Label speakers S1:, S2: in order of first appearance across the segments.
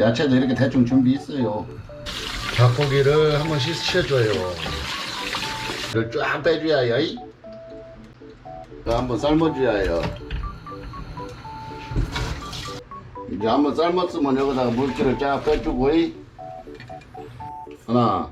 S1: 야채도 이렇게 대충 준비 있어요. 닭고기를 한번 씻어줘요. 이걸 쫙 빼줘야 이. 이거 한번 삶아줘야요. 이제 한번 삶았으면 여기다가 물기를 쫙 빼주고 이. 하나,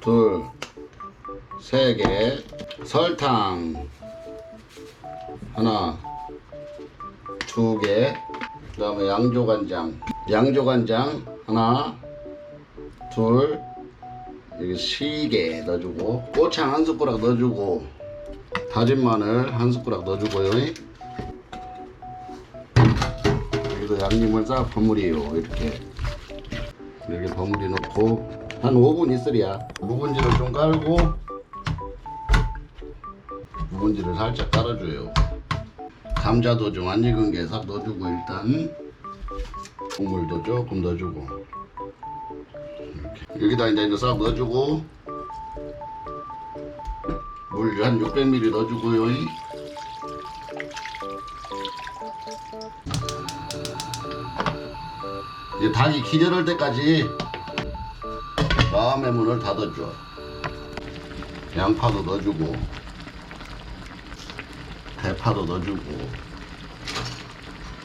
S1: 둘, 세 개, 설탕 하나, 두 개, 그 다음에 양조간장, 양조간장 하나, 둘, 여기 시개 넣어주고 고창 한 숟가락 넣어주고 다진 마늘 한 숟가락 넣어주고요. 여기도 양념을 싹 버무려요 이렇게. 이렇게 버무려 놓고 한 5분 있으랴. 묵은지를 좀 깔고 묵은지를 살짝 깔아줘요. 감자도 좀 안 익은 게 싹 넣어주고 일단 국물도 조금 넣어주고. 이렇게. 여기다 이제 이제 싹 넣어주고. 물 한 600ml 넣어주고요. 이제 닭이 기절할 때까지 마음의 문을 닫아줘. 양파도 넣어주고 대파도 넣어주고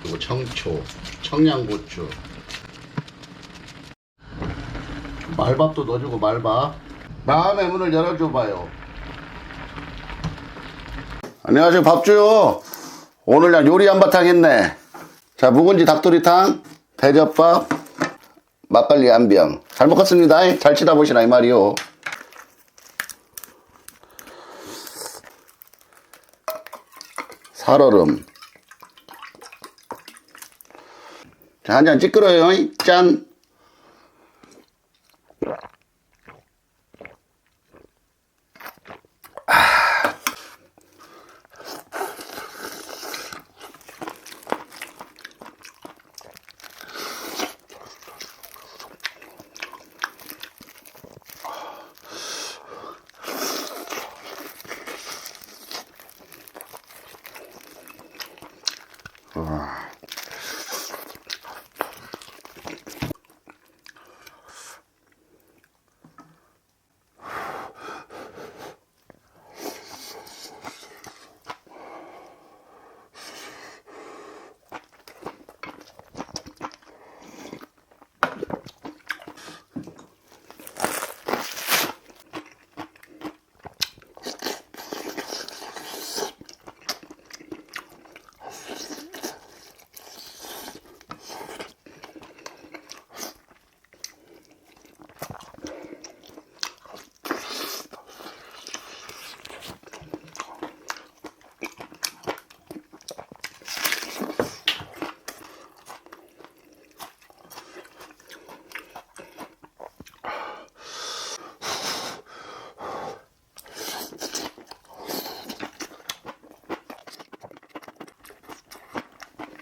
S1: 그리고 청초, 청양고추. 말밥도 넣어주고 말밥. 마음의 문을 열어줘봐요. 안녕하세요. 밥주요. 오늘 난 요리 한바탕 했네. 자 묵은지 닭도리탕 대접밥 막걸리 한 병. 잘 먹었습니다. 잘 치다 보시나 이 말이요. 살얼음 자, 한 잔 찌끄러요. 짠.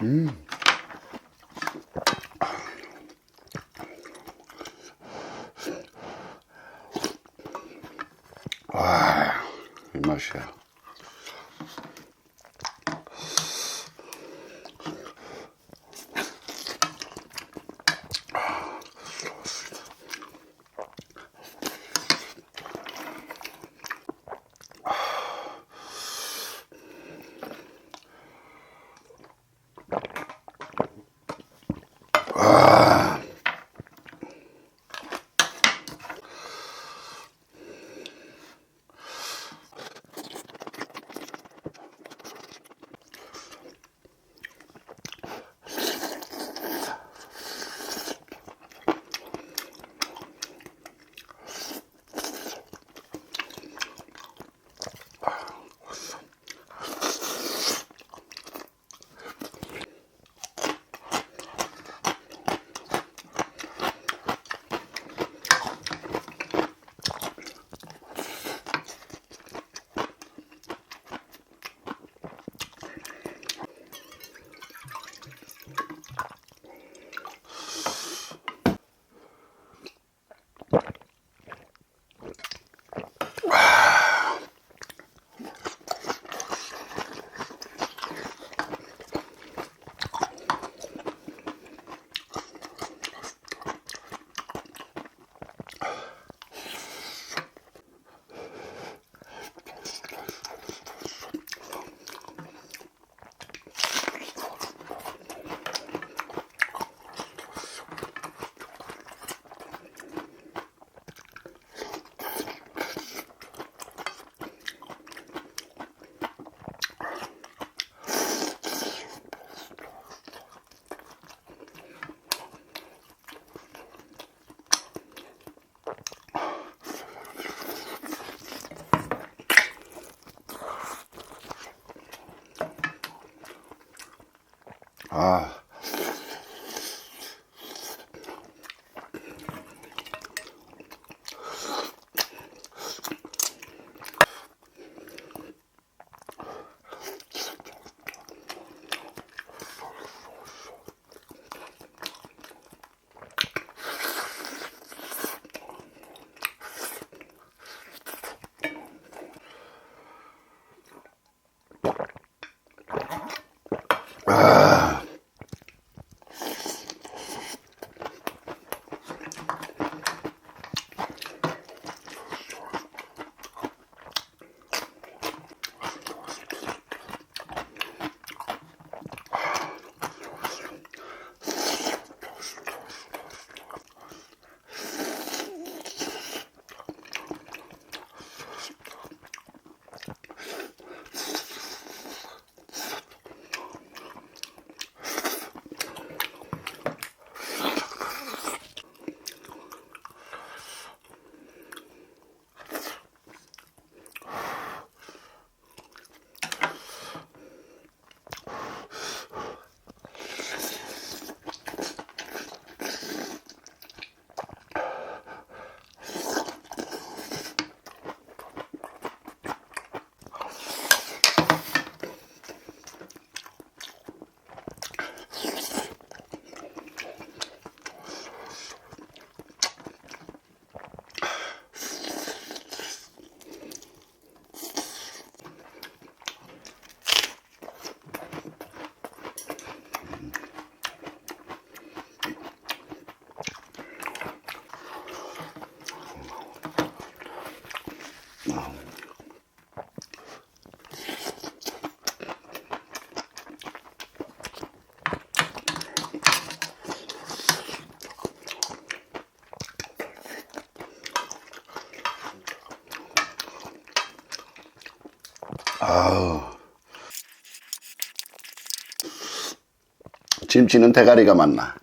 S1: Mm. Ah, 김치는 대가리가 맞나.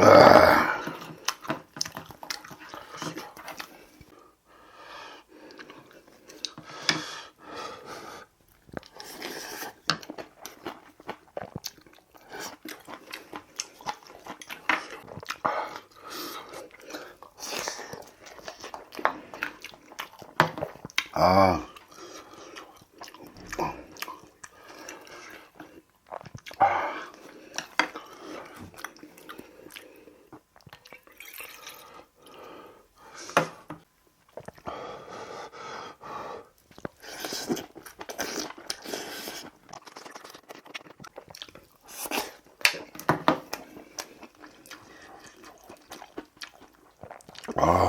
S1: 아. 아. Oh.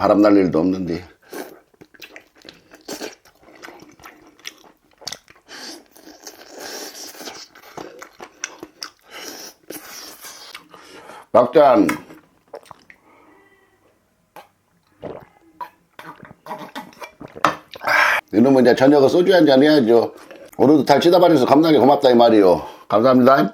S1: 바람 날 일도 없는데. 막잔. 이놈은 이제 저녁에 소주 한 잔 해야죠. 오늘도 달 치다 봐줘서 감사하게 고맙다 이 말이요. 감사합니다.